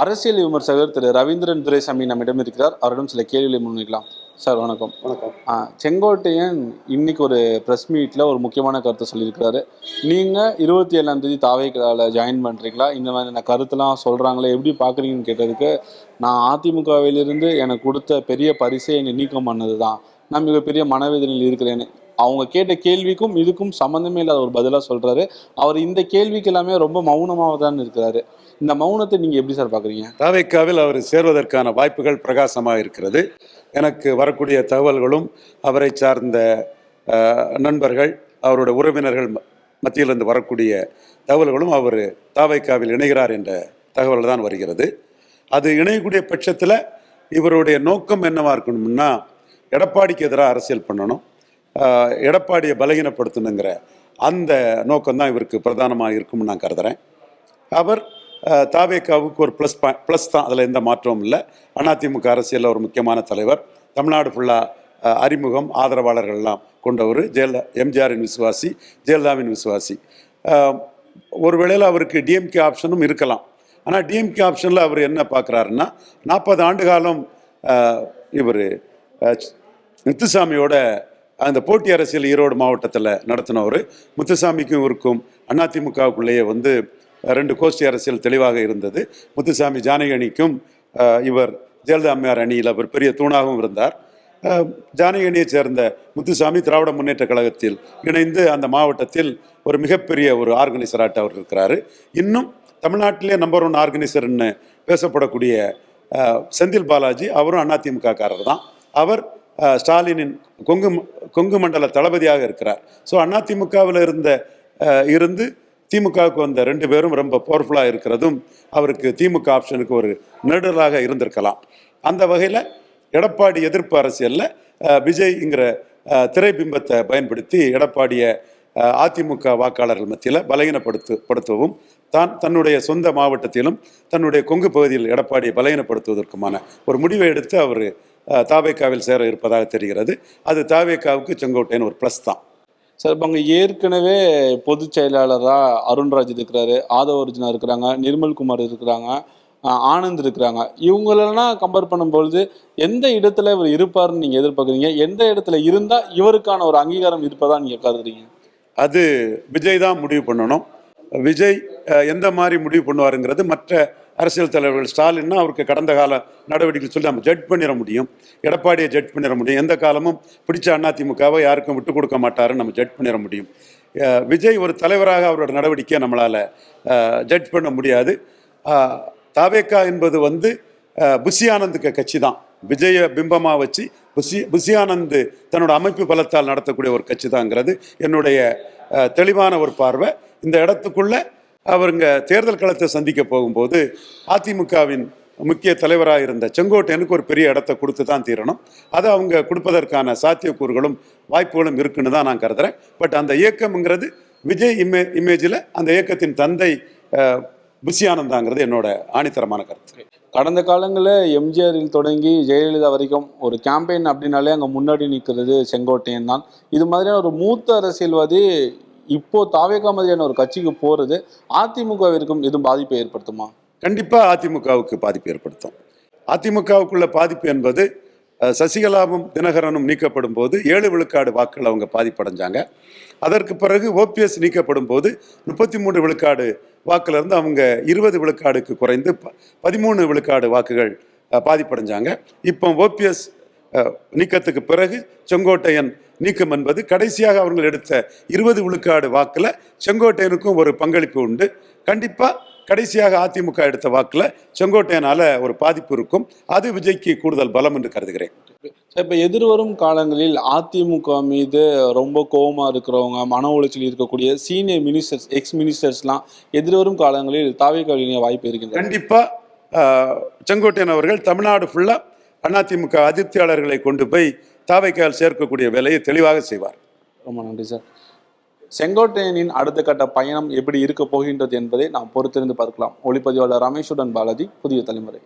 அரசியல் விமர்சகர் திரு ரவீந்திரன் துரைசாமி நம்மிடம் இருக்கிறார். அவரிடம் சில கேள்விகளை முன்வைக்கலாம். சார் வணக்கம். வணக்கம். செங்கோட்டையன் இன்னைக்கு ஒரு ப்ரெஸ் மீட்டில் ஒரு முக்கியமான கருத்தை சொல்லியிருக்கிறாரு. நீங்கள் இருபத்தி ஏழாம் தேதி தாவேக்கால ஜாயின் பண்ணுறீங்களா இந்த மாதிரியான கருத்தெல்லாம் சொல்கிறாங்களே எப்படி பார்க்குறீங்கன்னு கேட்டதுக்கு நான் அதிமுகவிலிருந்து எனக்கு கொடுத்த பெரிய பரிசை என்னை நீக்கம் பண்ணது தான் நான் மிகப்பெரிய மனவேதனையில் இருக்கிறேன்னு அவங்க கேட்ட கேள்விக்கும் இதுக்கும் சம்மந்தமே இல்லாத ஒரு பதிலாக சொல்கிறாரு அவர் இந்த கேள்விக்கு எல்லாமே ரொம்ப மௌனமாக தான் இருக்கிறாரு. இந்த மௌனத்தை நீங்கள் எப்படி சார் பார்க்குறீங்க தாவேக்காவில் அவர் சேர்வதற்கான வாய்ப்புகள் பிரகாசமாக இருக்கிறது. எனக்கு வரக்கூடிய தகவல்களும் அவரை சார்ந்த நண்பர்கள் அவருடைய உறவினர்கள் ம- மத்தியிலிருந்து வரக்கூடிய தகவல்களும் அவர் தாவைக்காவில் இணைகிறார் என்ற தகவல் தான் வருகிறது. அது இணையக்கூடிய பட்சத்தில் இவருடைய நோக்கம் என்னவாக இருக்கணும்னா எடப்பாடிக்கு எதிராக அரசியல் பண்ணணும். எடப்பாடியை பலகீனப்படுத்தணுங்கிற அந்த நோக்கம் தான் இவருக்கு பிரதானமாக இருக்கும்னு நான் கருதுறேன். அவர் தாவேக்காவுக்கு ஒரு ப்ளஸ் ப்ளஸ் தான் அதில் எந்த மாற்றமும் இல்லை. அதிமுக அரசியலில் ஒரு முக்கியமான தலைவர். தமிழ்நாடு ஃபுல்லாக அறிமுகம் ஆதரவாளர்கள்லாம் கொண்டவர். ஜெயல எம்ஜிஆரின் விசுவாசி ஜெயலலிதாவின் விசுவாசி. ஒரு வேளையில் அவருக்கு டிஎம்கே ஆப்ஷனும் இருக்கலாம். ஆனால் டிஎம்கே ஆப்ஷனில் அவர் என்ன பார்க்குறாருன்னா நாற்பது ஆண்டு காலம் இவர் முத்துசாமியோட அந்த போட்டி அரசியல் ஈரோடு மாவட்டத்தில் நடத்தினவர் முத்துசாமிக்கும் இருக்கும் அதிமுகவுக்குள்ளேயே வந்து ரெண்டு கோஷ்டி அரசியல் தெளிவாக இருந்தது. முத்துசாமி ஜானகி அணிக்கும் இவர் ஜெயலலிதா அம்மையார் அணியில் அவர் பெரிய தூணாகவும் இருந்தார். ஜானகி அணியைச் சேர்ந்த முத்துசாமி திராவிட முன்னேற்ற கழகத்தில் இணைந்து அந்த மாவட்டத்தில் ஒரு மிகப்பெரிய ஒரு ஆர்கனைசராட்ட அவர் இருக்கிறார். இன்னும் தமிழ்நாட்டிலே நம்பர் ஒன் ஆர்கனைசர்னு பேசப்படக்கூடிய செந்தில் பாலாஜி அவரும் அதிமுககாரர் தான் அவர் ஸ்டாலினின் கொங்கு கொங்கு மண்டல தளபதியாக இருக்கிறார். ஸோ அதிமுகவில் இருந்த இருந்து திமுகவுக்கு வந்த ரெண்டு பேரும் ரொம்ப பவர்ஃபுல்லாக இருக்கிறதும் அவருக்கு திமுக ஆப்ஷனுக்கு ஒரு நெடுதலாக இருந்திருக்கலாம். அந்த வகையில் எடப்பாடி எதிர்ப்பு அரசியலில் விஜய்ங்கிற திரைபிம்பத்தை பயன்படுத்தி எடப்பாடியை அதிமுக வாக்காளர்கள் மத்தியில் பலகீனப்படுத்து படுத்தவும் தான் தன்னுடைய சொந்த மாவட்டத்திலும் தன்னுடைய கொங்கு பகுதியில் எடப்பாடியை பலகீனப்படுத்துவதற்குமான ஒரு முடிவை எடுத்து அவர் தாவேக்காவில் சேர இருப்பதாக தெரிகிறது. அது தாவேக்காவுக்கு செங்கோட்டையன் ஒரு ப்ளஸ் தான். சார் இப்போ அங்கே ஏற்கனவே பொதுச் செயலாளராக அருண்ராஜ் இருக்கிறாரு ஆதவ அர்ஜுனா இருக்கிறாங்க நிர்மல்குமார் இருக்கிறாங்க ஆஹ் ஆனந்த் இருக்கிறாங்க. இவங்களெல்லாம் கம்பேர் பண்ணும்பொழுது எந்த இடத்துல இவர் இருப்பாருன்னு நீங்கள் எதிர்பார்க்குறீங்க? எந்த இடத்துல இருந்தால் இவருக்கான ஒரு அங்கீகாரம் இருப்பதா நீங்கள் கருதுறீங்க? அது விஜய் தான் முடிவு பண்ணணும். விஜய் எந்த மாதிரி முடிவு பண்ணுவாருங்கிறது மற்ற அரசியல் தலைவர்கள் ஸ்டாலின்னா அவருக்கு கடந்த கால நடவடிக்கை சொல்லி நம்ம ஜட்ஜ் பண்ணிட முடியும். எடப்பாடியை ஜட்ஜ் பண்ணிட முடியும். எந்த காலமும் பிடிச்ச அதிமுகவை யாருக்கும் விட்டு கொடுக்க மாட்டாருன்னு நம்ம ஜட்ஜ் பண்ணிட முடியும். விஜய் ஒரு தலைவராக அவரோட நடவடிக்கையை நம்மளால் ஜட்ஜ் பண்ண முடியாது. தாவேக்கா என்பது வந்து புஷியானந்துக்கு கட்சி தான். விஜய பிம்பமாக வச்சு புஷி புஷியானந்து தன்னோட அமைப்பு பலத்தால் நடத்தக்கூடிய ஒரு கட்சி தாங்கிறது என்னுடைய தெளிவான ஒரு பார்வை. இந்த இடத்துக்குள்ள அவருங்க தேர்தல் களத்தை சந்திக்க போகும்போது அதிமுகவின் முக்கிய தலைவராக இருந்த செங்கோட்டையனுக்கு ஒரு பெரிய இடத்த கொடுத்து தான் தீரணும். அதை அவங்க கொடுப்பதற்கான சாத்தியக்கூறுகளும் வாய்ப்புகளும் இருக்குன்னு தான் நான் கருதுறேன். பட் அந்த இயக்கம்ங்கிறது விஜய் இமே இமேஜில் அந்த இயக்கத்தின் தந்தை புஷியானந்தாங்கிறது என்னோட ஆணித்தரமான கருத்து. கடந்த காலங்களில் எம்ஜிஆரில் தொடங்கி ஜெயலலிதா வரைக்கும் ஒரு கேம்பெயின் அப்படின்னாலே அங்கே முன்னாடி நிற்கிறது செங்கோட்டையன் தான். இது மாதிரியான ஒரு மூத்த அரசியல்வாதி இப்போ தாவேகா மாதிரியான ஒரு கட்சிக்கு போகிறது அதிமுகவிற்கும் எதுவும் பாதிப்பை ஏற்படுத்துமா? கண்டிப்பாக அதிமுகவுக்கு பாதிப்பு ஏற்படுத்தும். அதிமுகவுக்குள்ள பாதிப்பு என்பது சசிகலாவும் தினகரனும் நீக்கப்படும் போது ஏழு விழுக்காடு வாக்குகள் அவங்க பாதிப்படைஞ்சாங்க. அதற்கு பிறகு ஓபிஎஸ் நீக்கப்படும் போது முப்பத்தி மூன்று விழுக்காடு வாக்குலேருந்து அவங்க இருபது விழுக்காடுக்கு குறைந்து ப- பதிமூணு விழுக்காடு வாக்குகள் பாதிப்படைஞ்சாங்க. இப்போ ஓபிஎஸ் நீக்கத்துக்கு பிறகு செங்கோட்டையன் நீக்கம் என்பது கடைசியாக அவர்கள் எடுத்த இருபது விழுக்காடு வாக்கில் செங்கோட்டையனுக்கும் ஒரு பங்களிப்பு உண்டு. கண்டிப்பாக கடைசியாக அதிமுக எடுத்த வாக்கில் செங்கோட்டையனால ஒரு பாதிப்பு இருக்கும். அது விஜய்க்கு கூடுதல் பலம் என்று கருதுகிறேன். இப்போ எதிர்வரும் காலங்களில் அதிமுக மீது ரொம்ப கோபமாக இருக்கிறவங்க மன உளைச்சல் இருக்கக்கூடிய சீனியர் மினிஸ்டர்ஸ் எக்ஸ் மினிஸ்டர்ஸ்லாம் எதிர்வரும் காலங்களில் இணைய வாய்ப்பு இருக்கின்றது. கண்டிப்பாக செங்கோட்டையன் அவர்கள் தமிழ்நாடு ஃபுல்லாக அதிமுக அதிருப்தியாளர்களை கொண்டு போய் தாவைக்கால் சேர்க்கக்கூடிய வேலையை தெளிவாக செய்வார். ரொம்ப நன்றி சார். செங்கோட்டையனின் அடுத்த கட்ட பயணம் எப்படி இருக்க போகின்றது என்பதை நாம் பொறுத்திருந்து பார்க்கலாம். ஒளிப்பதிவாளர் ரமேஷுடன் பாலாஜி புதிய தலைமுறை.